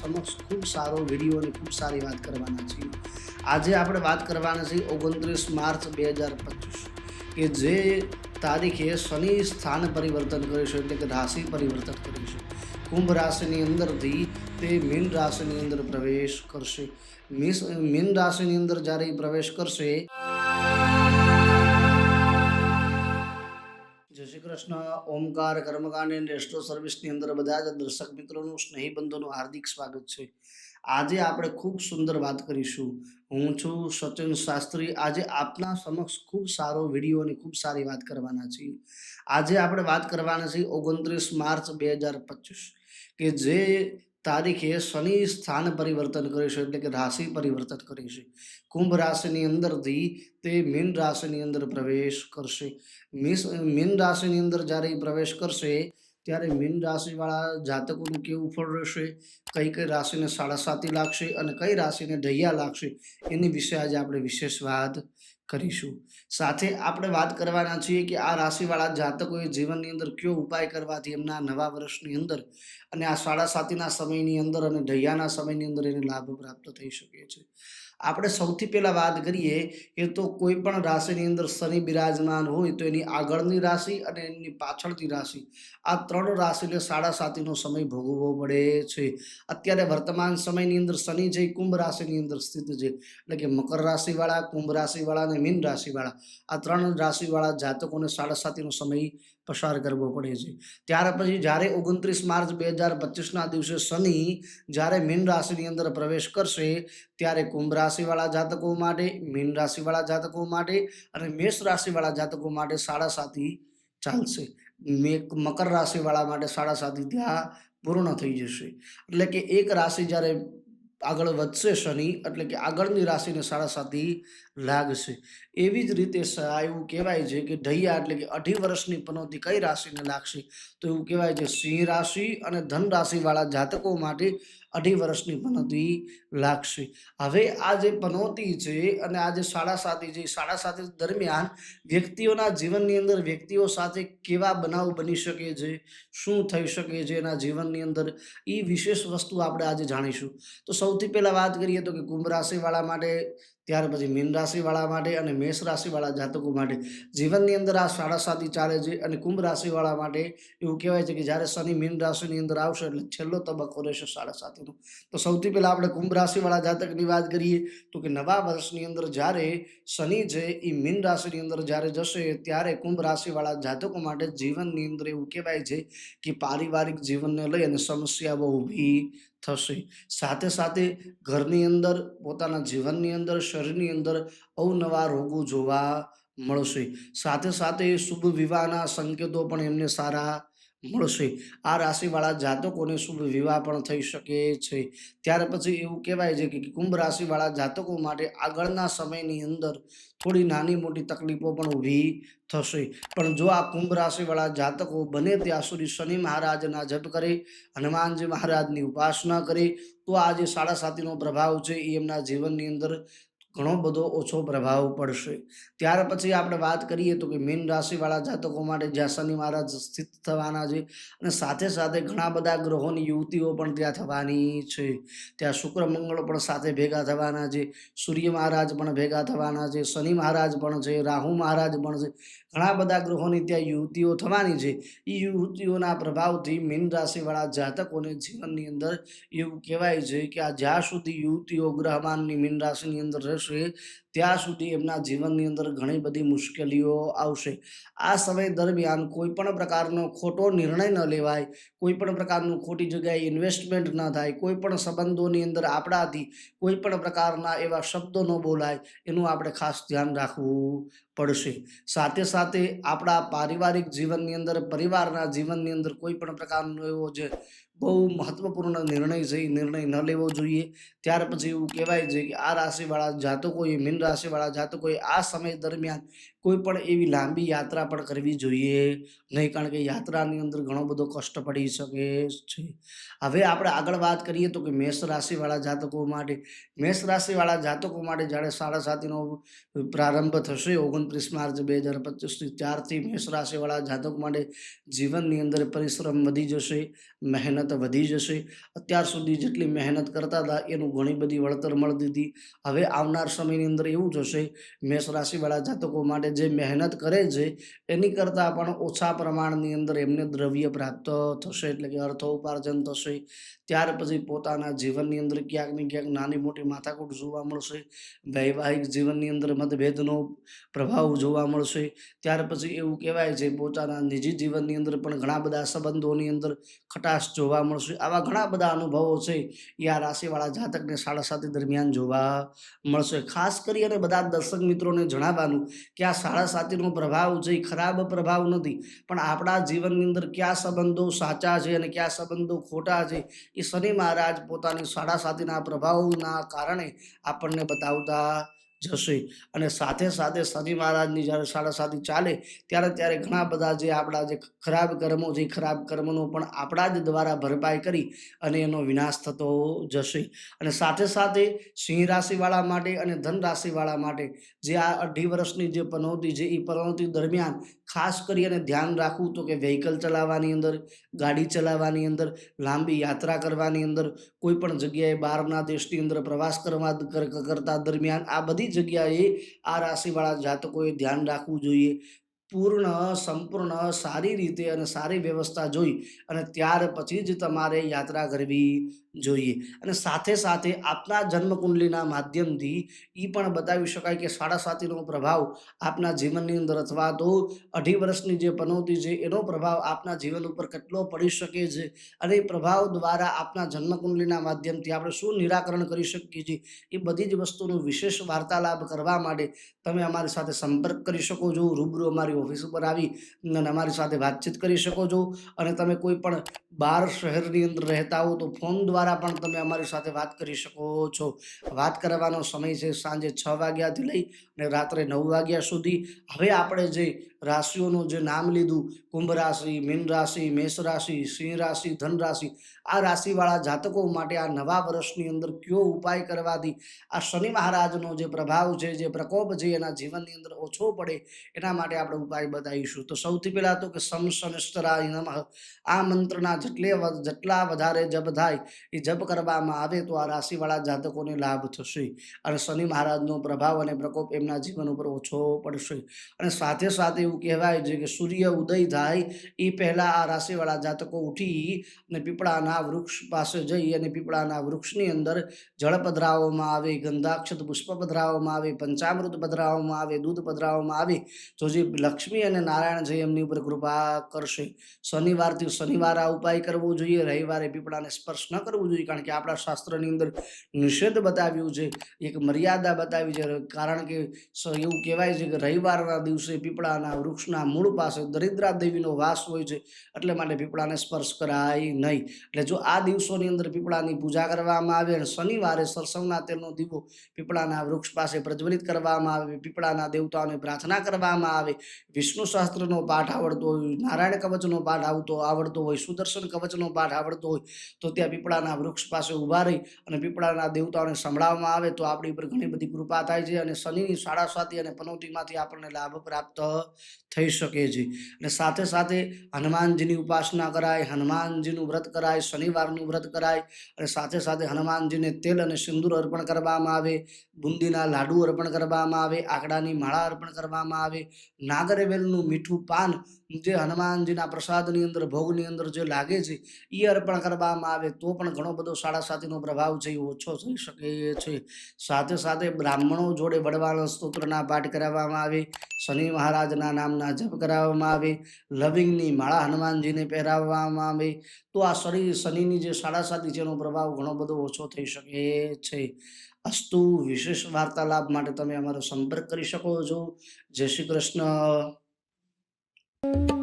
સમક્ષ ખૂબ સારો વીડિયો અને ખૂબ સારી વાત કરવાના છીએ. આજે આપણે વાત કરવાના છીએ ઓગણત્રીસ માર્ચ બે હજાર પચીસ. કે જે તારીખે શનિ સ્થાન પરિવર્તન કરીશું એટલે કે રાશિ પરિવર્તન કરીશું કુંભ રાશિની અંદરથી તે મીન રાશિની અંદર પ્રવેશ કરશે. મીન રાશિની અંદર જ્યારે પ્રવેશ કરશે શ્રી કૃષ્ણ ઓમકાર, કર્મકાંડ એન્ડ રેસ્ટ્રો સર્વિસની અંદર બધા જ દર્શક મિત્રોનું સ્નેહી બંધુનું હાર્દિક સ્વાગત છે. આજે આપણે ખૂબ સુંદર વાત કરીશું. હું છું સચિન શાસ્ત્રી. આજે આપના સમક્ષ ખૂબ સારો વીડિયો અને ખૂબ સારી વાત કરવાના છીએ. આજે આપણે વાત કરવાના છીએ ઓગણત્રીસ માર્ચ બે હજાર પચીસ, કે જે તારીખે શનિ સ્થાન પરિવર્તન કરીશું એટલે કે રાશિ પરિવર્તન કરીશું કુંભ રાશિની અંદરથી તે મીન રાશિની અંદર પ્રવેશ કરશે. મીસ, મીન રાશિની અંદર જ્યારે પ્રવેશ કરશે, ત્યારે મીન રાશિવાળા જાતકોનું કેવું ફળ રહેશે? કઈ કઈ રાશિને સાડા સાતી લાગશે અને કઈ રાશિને ઢૈયા લાગશે? એની વિશે આજે આપણે વિશેષ વાત કરીશું. સાથે આપણે વાત કરવાના છીએ કે આ રાશિવાળા જાતકોએ જીવનની અંદર કયો ઉપાય કરવાથી એમના નવા વર્ષની અંદર અને આ સાડા સાતીના સમયની અંદર અને ઢૈયાના સમયની અંદર એને લાભ પ્રાપ્ત થઈ શકે છે. આપણે સૌથી પહેલાં વાત કરીએ કે તો કોઈ પણ રાશિની અંદર શનિ બિરાજમાન હોય તો એની આગળની રાશિ અને એની પાછળની રાશિ. આ ત્રણ રાશિને સાડા સાતીનો સમય ભોગવવો પડે છે. અત્યારે વર્તમાન સમયની અંદર શનિ જે કુંભ રાશિની અંદર સ્થિત છે. એટલે કે મકર રાશિવાળા, કુંભ રાશિવાળા અને મીન રાશિવાળા. આ ત્રણ રાશિવાળા જાતકોને સાડા સાતીનો સમય પસાર કરવો પડે છે. ત્યાર પછી જ્યારે ઓગણત્રીસ માર્ચ બે હજાર પચીસના દિવસે શનિ જ્યારે મીન રાશિની અંદર પ્રવેશ કરશે, ત્યારે કુંભ રાશિવાળા જાતકો માટે, મીન રાશિવાળા જાતકો માટે અને મેષ રાશિવાળા જાતકો માટે સાડા સાતી ચાલશે. મકર રાશિવાળા માટે સાડા સાતી ત્યાં પૂર્ણ થઈ જશે. એટલે કે એક રાશિ જ્યારે આગળ વધશે શનિ, એટલે કે આગળની રાશિને સાડા સાતી લાગશે. એવી જ રીતે એવું કહેવાય છે કે ઢૈયા એટલે કે અઢી વર્ષની પનોતી કઈ રાશિને લાગશે? તો એવું કહેવાય છે સિંહ રાશિ અને ધન રાશિવાળા જાતકો માટે અઢી વર્ષની પનોતી લાગશે. હવે આ જે પનોતી છે અને આ જે સાડા સાતી છે શાળા સાતી દરમિયાન વ્યક્તિઓના જીવનની અંદર વ્યક્તિઓ સાથે કેવા બનાવ બની શકે છે, શું થઈ શકે છે એના જીવનની અંદર એ વિશેષ વસ્તુ આપણે આજે જાણીશું. તો સૌથી પહેલાં વાત કરીએ તો કે કુંભ રાશિવાળા માટે ત્યાર પછી મીન રાશિવાળા માટે અને મેષ રાશિવાળા જાતકો માટે. જીવનની અંદર આ સાડા સાતી ચાલે છે અને કુંભ રાશિવાળા માટે એવું કહેવાય છે કે જ્યારે શનિ મીન રાશિની અંદર આવશે એટલે છેલ્લો તબક્કો રહેશે સાડા સાતીનો તો સૌથી પહેલાં આપણે કુંભ રાશિવાળા જાતકની વાત કરીએ તો કે નવા વર્ષની અંદર જ્યારે શનિ છે એ મીન રાશિની અંદર જ્યારે જશે ત્યારે કુંભ રાશિવાળા જાતકો માટે જીવનની અંદર એવું કહેવાય છે કે પારિવારિક જીવનને લઈ અને સમસ્યાઓ ઊભી થશે. સાથે સાથે ઘરની અંદર, પોતાના જીવનની અંદર, શરીરની અંદર અવનવા રોગો જોવા મળશે. સાથે સાથે શુભ વિવાહના સંકેતો પણ એમને સારા મળશે આ રાશિવાળા જાતકોને શુભ વિવાહ પણ થઈ શકે છે. ત્યાર પછી એવું કહેવાય છે કે કુંભ રાશિવાળા જાતકો માટે આગળના સમયની અંદર થોડી નાની મોટી તકલીફો પણ ઊભી થશે. પણ જો આ કુંભ રાશિવાળા જાતકો બને ત્યાં સુધી શનિ મહારાજના જપ કરે, હનુમાનજી મહારાજની ઉપાસના કરે, તો આ જે સાડા સાતીનો પ્રભાવ છે એ એમના જીવનની અંદર ઘણો બધો ઓછો પ્રભાવ પડશે. ત્યાર પછી આપણે વાત કરીએ તો કે મીન રાશિવાળા જાતકો માટે જ્યાં શનિ મહારાજ સ્થિત થવાના છે અને સાથે સાથે ઘણા બધા ગ્રહોની યુવતીઓ પણ ત્યાં થવાની છે. ત્યાં શુક્ર, મંગળ પણ સાથે ભેગા થવાના છે. સૂર્ય મહારાજ પણ ભેગા થવાના છે. શનિ મહારાજ પણ છે. રાહુ મહારાજ પણ છે. ઘણા બધા ગ્રહોની ત્યાં યુવતીઓ થવાની છે. એ યુવતીઓના પ્રભાવથી મીન રાશિવાળા જાતકોને જીવનની અંદર એવું કહેવાય છે કે આ જ્યાં સુધી યુવતીઓ ગ્રહમાનની મીન રાશિની અંદર રહેશે ત્યાં સુધી એમના જીવનની અંદર ઘણી બધી મુશ્કેલીઓ આવશે. આ સમય દરમિયાન કોઈ પણ પ્રકારનો ખોટો નિર્ણય ન લેવાય, કોઈ પણ પ્રકારનું ખોટી જગ્યાએ ઇન્વેસ્ટમેન્ટ ન થાય, કોઈ પણ સંબંધોની અંદર આપણાથી કોઈ પણ પ્રકારના એવા શબ્દો ન બોલાય, એનું આપણે ખાસ ધ્યાન રાખવું પડશે. સાથે સાથે આપણા પારિવારિક જીવનની અંદર, પરિવારના જીવનની અંદર કોઈ પણ પ્રકારનો એવો જે બહુ મહત્વપૂર્ણ નિર્ણય છે. એ નિર્ણય ન લેવો જોઈએ. ત્યાર પછી એવું કહેવાય છે કે આ રાશિવાળા જાતકોએ મીન રાશિવાળા જાતકોએ આ સમય દરમિયાન કોઈ પણ એવી લાંબી યાત્રા પણ કરવી જોઈએ. નહીં કારણ કે યાત્રાની અંદર ઘણો બધો કષ્ટ પડી શકે છે. હવે આપણે આગળ વાત કરીએ તો કે મેષ રાશિવાળા જાતકો માટે. મેષ રાશિવાળા જાતકો માટે જ્યારે સાડા સાતીનો પ્રારંભ થશે ઓગણત્રીસ માર્ચ બે હજાર પચીસથી ત્યારથી મેષ રાશિવાળા જાતકો માટે જીવનની અંદર પરિશ્રમ વધી જશે. મહેનત મહેનત વધી જશે. અત્યાર સુધી જેટલી મહેનત કરતા હતા, એનું ઘણી બધી વળતર મળતી હતી. હવે આવનાર સમયની અંદર એવું થશે, મેષ રાશિવાળા જાતકો માટે જે મહેનત કરે છે, એની કરતાં પણ ઓછા પ્રમાણની અંદર એમને દ્રવ્ય પ્રાપ્ત થશે, એટલે કે અર્થ ઉપાર્જન થશે. ત્યાર પછી પોતાના જીવનની અંદર ક્યાંક ને ક્યાંક નાની મોટી માથાકૂટ જોવા મળશે. વૈવાહિક જીવનની અંદર મતભેદનો પ્રભાવ જોવા મળશે. ત્યાર પછી એવું કહેવાય છે, પોતાના નિજી જીવનની અંદર પણ ઘણા બધા સંબંધોની અંદર ખટાશ જોવા મળશે. આવા ઘણા બધા અનુભવો છે એ આ રાશિવાળા જાતકને સાડા સાતી દરમિયાન જોવા મળશે. ખાસ કરી અને બધા દર્શક મિત્રોને જણાવવાનું કે આ સાડા સાતીનો પ્રભાવ છે એ ખરાબ પ્રભાવ નથી, પણ આપણા જીવનની અંદર કયા સંબંધો સાચા છે અને કયા સંબંધો ખોટા છે એ શનિ મહારાજ પોતાની સાડા સાતીના પ્રભાવના કારણે આપણને બતાવતા જશે. અને સાથે સાથે શનિ મહારાજની જ્યારે સાડા સાતી ચાલે, ત્યારે ત્યારે ઘણા બધા જે આપણા જે ખરાબ કર્મો જે ખરાબ કર્મનો પણ આપણા જ દ્વારા ભરપાઈ કરી અને એનો વિનાશ થતો જશે. અને સાથે સાથે સિંહ રાશિવાળા માટે અને ધન રાશિવાળા માટે જે આ અઢી વર્ષની જે પનોતી છે, એ પનોતી દરમિયાન ખાસ કરી અને ધ્યાન રાખવું તો કે વ્હીકલ ચલાવવાની અંદર, ગાડી ચલાવવાની અંદર, લાંબી યાત્રા કરવાની અંદર, કોઈ પણ જગ્યાએ બહારના દેશની અંદર પ્રવાસ કરવા કરતા દરમિયાન આ બધી જગ્યાએ આ રાશિવાળા જાતકોએ ધ્યાન રાખવું જોઈએ. પૂર્ણ, સંપૂર્ણ, સારી રીતે અને સારી વ્યવસ્થા જોઈ અને ત્યાર પછી જ તમારે યાત્રા કરવી જોઈએ. અને સાથે સાથે આપના જન્મકુંડલીના માધ્યમથી એ પણ બતાવી શકાય કે સાડા સાતીનો પ્રભાવ આપના જીવનની અંદર અથવા તો અઢી વર્ષની જે પનોતી છે, એનો પ્રભાવ આપના જીવન ઉપર કેટલો પડી શકે છે અને એ પ્રભાવ દ્વારા આપના જન્મકુંડલીના માધ્યમથી આપણે શું નિરાકરણ કરી શકીએ છીએ, એ બધી જ વસ્તુનો વિશેષ વાર્તાલાપ કરવા માટે તમે અમારી સાથે સંપર્ક કરી શકો છો. રૂબરૂ અમારી ઓફિસ ઉપર આવી અને અમારી સાથે વાતચીત કરી શકો છો. અને તમે કોઈ પણ બહાર શહેરની અંદર રહેતા હો તો ફોન દ્વારા પણ તમે અમારી સાથે વાત કરી શકો છો. વાત કરવાનો સમય છે સાંજે છ વાગ્યાથી લઈ અને રાત્રે નવ વાગ્યા સુધી. હવે આપણે જે રાશિઓનું જે નામ લીધું, કુંભ રાશિ, મીન રાશિ, મેષ રાશિ, સિંહ રાશિ, ધન રાશિ, આ રાશિવાળા જાતકો માટે આ નવા વર્ષની અંદર કયો ઉપાય કરવાથી આ શનિ મહારાજનો જે પ્રભાવ છે, જે પ્રકોપ છે, એના જીવનની અંદર ઓછો પડે, એના માટે આપણે ઉપાય બતાવીશું. તો સૌથી પહેલાં તો કે સમ શનિષ્ઠરાય નમઃ. આ મંત્રના જેટલે જેટલા વધારે જપ થાય, એ જપ કરવામાં આવે તો આ રાશિવાળા જાતકોને લાભ થશે. અને શનિ મહારાજનો પ્રભાવ અને પ્રકોપ એમના જીવન ઉપર ઓછો પડશે. અને સાથે સાથે એવું કહેવાય છે કે સૂર્ય ઉદય થાય એ પહેલાં આ રાશિવાળા જાતકો ઉઠી અને પીપળાના વૃક્ષ પાસે જઈ અને પીપળાના વૃક્ષની અંદર જળ પધરાવવામાં આવે, ગંધાક્ષત પુષ્પ પધરાવવામાં આવે, પંચામૃત પધરાવવામાં આવે, દૂધ પધરાવવામાં આવે, તો જે લક્ષ્મી અને નારાયણ છે એમની ઉપર કૃપા કરશે. શનિવારથી શનિવાર આ ઉપાય કરવો જોઈએ, રવિવારે પીપળાને સ્પર્શ ન કરવો જોઈએ, કારણ કે આપણા શાસ્ત્રની અંદર નિષેધ બતાવ્યું છે, એક મર્યાદા બતાવી છે, કારણ કે એવું કહેવાય છે કે રવિવારના દિવસે પીપળાના વૃક્ષના મૂળ પાસે દરિદ્રા દેવીનો વાસ હોય છે, એટલે માટે પીપળાને સ્પર્શ કરાય નહીં. એટલે જો આ દિવસોની અંદર પીપળાની પૂજા કરવામાં આવે અને શનિવારે સરસવના તેલનો દીવો પીપળાના વૃક્ષ પાસે પ્રજ્વલિત કરવામાં આવે, પીપળાના દેવતાઓને પ્રાર્થના કરવામાં આવે, વિષ્ણુ શાસ્ત્રનો પાઠ આવડતો હોય, નારાયણ કવચનો પાઠ આવતો, આવડતો હોય, સુદર્શન કવચનો પાઠ આવડતો હોય, તો ત્યાં પીપળાના વૃક્ષ પાસે ઊભા રહી અને પીપળાના દેવતાઓને સંભળાવવામાં આવે, તો આપણી ઉપર ઘણી બધી કૃપા થાય છે અને શનિની સાડા સાતી અને પનોતીમાંથી આપણને લાભ પ્રાપ્ત થઈ શકે છે. અને સાથે સાથે હનુમાનજીની ઉપાસના કરાય, હનુમાનજીનું વ્રત કરાય, શનિવારનું વ્રત કરાય, અને સાથે સાથે હનુમાનજીને તેલ અને સિંદૂર અર્પણ કરવામાં આવે, બુંદીના લાડુ અર્પણ કરવામાં આવે, આકડાની માળા અર્પણ કરવામાં આવે, નાગરવેલનું મીઠું પાન જે હનુમાનજીના પ્રસાદની અંદર, ભોગની અંદર જે લાગે છે એ અર્પણ કરવામાં આવે, તો પણ ઘણો બધો સાડા સાતીનો પ્રભાવ છે એ ઓછો થઈ શકે છે. સાથે સાથે બ્રાહ્મણો જોડે વડવાણ સ્તોત્રના પાઠ કરાવવામાં આવે, શનિ મહારાજના નામના જપ કરાવવામાં આવે, લવિંગની માળા હનુમાનજીને પહેરાવવામાં આવે, તો આ શરીર શનિની જે સાડા સાતી છે, એનો પ્રભાવ ઘણો બધો ઓછો થઈ શકે છે. અસ્તુ વિશેષ વાર્તાલાપ માટે તમે અમારો સંપર્ક કરી શકો છો. જય શ્રી કૃષ્ણ. Thank you.